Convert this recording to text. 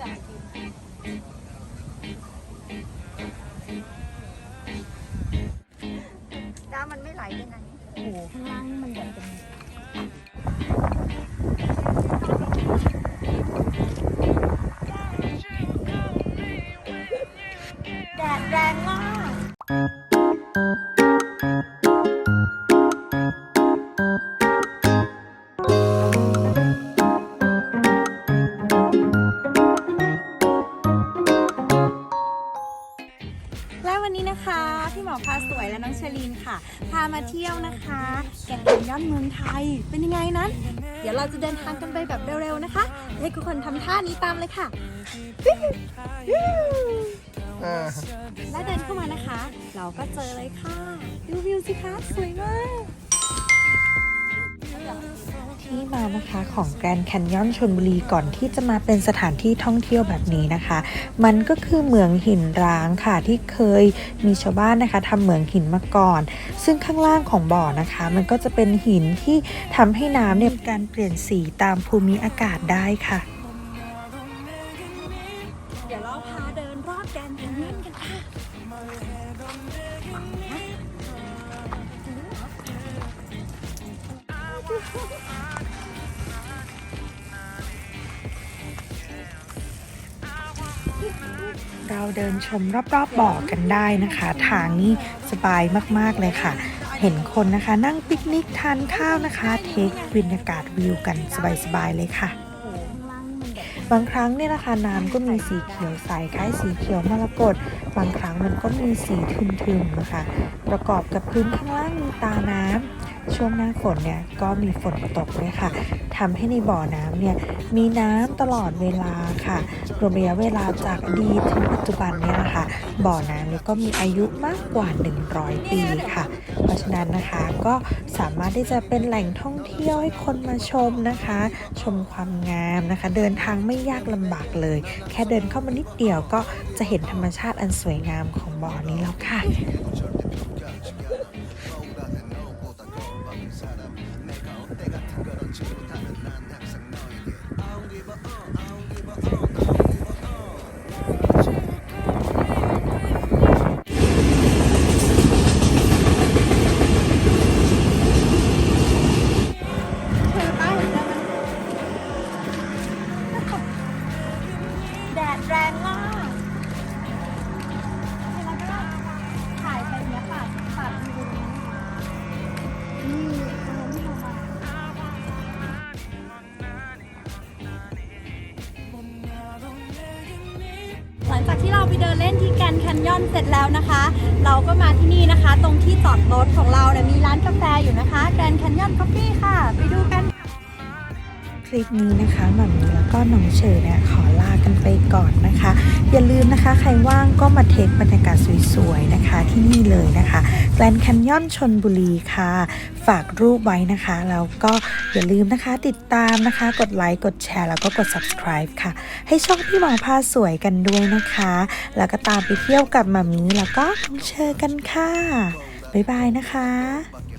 น้ำมันไม่ไหลไปไหนโอ้โหข้างล่างนี่มันแบบเป็นแดดแรงมาก และวันนี้นะคะ พี่หมอพาสวยและน้องเชลีนค่ะ พามาเที่ยวนะคะ แก่งแย่อนเมืองไทย เป็นยังไงนั้น เดี๋ยวเราจะเดินทางกันไปแบบเร็วๆนะคะ ให้ทุกคนทำท่านี้ตามเลยค่ะอ่าและเดินเข้ามานะคะ เราก็เจอเลยค่ะ ดูวิวสิคะ สวยมาก นะคะของแกรนด์แคนยอนชนบุรีก่อนที่จะมาเป็นสถานที่ท่องเที่ยวแบบนี้นะคะ มันก็คือเหมืองหินร้างค่ะที่เคยมีชาวบ้านนะคะทำเหมืองหินมาก่อน ซึ่งข้างล่างของบ่อนะคะ มันก็จะเป็นหินที่ทำให้น้ำเนี่ยการเปลี่ยนสีตามภูมิอากาศได้ค่ะ เดี๋ยวเราพาเดินรอบแกรนด์แคนยอนกันค่ะ เราเดินชมรอบๆบ่อกันได้นะคะ ทางนี้สบายมากๆเลยค่ะ เห็นคนนะคะนั่งปิกนิกทานข้าวนะคะ เทคบรรยากาศวิวกันสบายๆเลยค่ะบบบางครั้งเนี่ยนะคะน้ำก็มีสีเขียวใสคล้ายสีเขียวมรกตบางครั้งมันก็มีสีทึมๆนะคะ ประกอบกับพื้นข้างล่างมีตาน้ำ ช่วงหน้าฝนเนี่ยก็มีฝนตกด้วยค่ะทำให้ในบ่อน้ำเนี่ยมีน้ำตลอดเวลาค่ะ รวมระยะเวลาจากอดีตถึงปัจจุบันเนี่ยนะคะ บ่อน้ำเนี่ยก็มีอายุมากกว่า 100 ปีค่ะ เพราะฉะนั้นนะคะก็สามารถที่จะเป็นแหล่งท่องเที่ยวให้คนมาชมนะคะ ชมความงามนะคะ เดินทางไม่ยากลำบากเลย แค่เดินเข้ามานิดเดียวก็จะเห็นธรรมชาติอันสวยงามของบ่อนี้แล้วค่ะ แดดแรงมากเวลาก็ถ่ายไปเนี้ยค่ะปัดอยู่ตรงนี้นี่ตรงนี้ที่เรามาหลังจากที่เราไปเดินเล่นที่แกรนแคนยอนเสร็จแล้วนะคะ เราก็มาที่นี่นะคะ ตรงที่จอดรถของเราเนี่ยมีร้านกาแฟอยู่นะคะแกรนแคนยอนคอฟฟี่ค่ะ ไปดูกันคลิปนี้นะคะหม่ำมีแล้วก็น้องเชอเนี่ยขอ กันไปก่อนนะคะ อย่าลืมนะคะใครว่างก็มาเทคบรรยากาศสวยๆนะคะที่นี่เลยนะคะแกลนแคนยอนชนบุรีค่ะ ฝากรูปไว้นะคะแล้วก็อย่าลืมนะคะติดตามนะคะ กดไลค์กดแชร์แล้วก็กด subscribe ค่ะ ให้ช่องพี่หมอพาสวยกันด้วยนะคะ แล้วก็ตามไปเที่ยวกับมามีแล้วก็น้องเชอกันค่ะบ๊ายบายนะคะ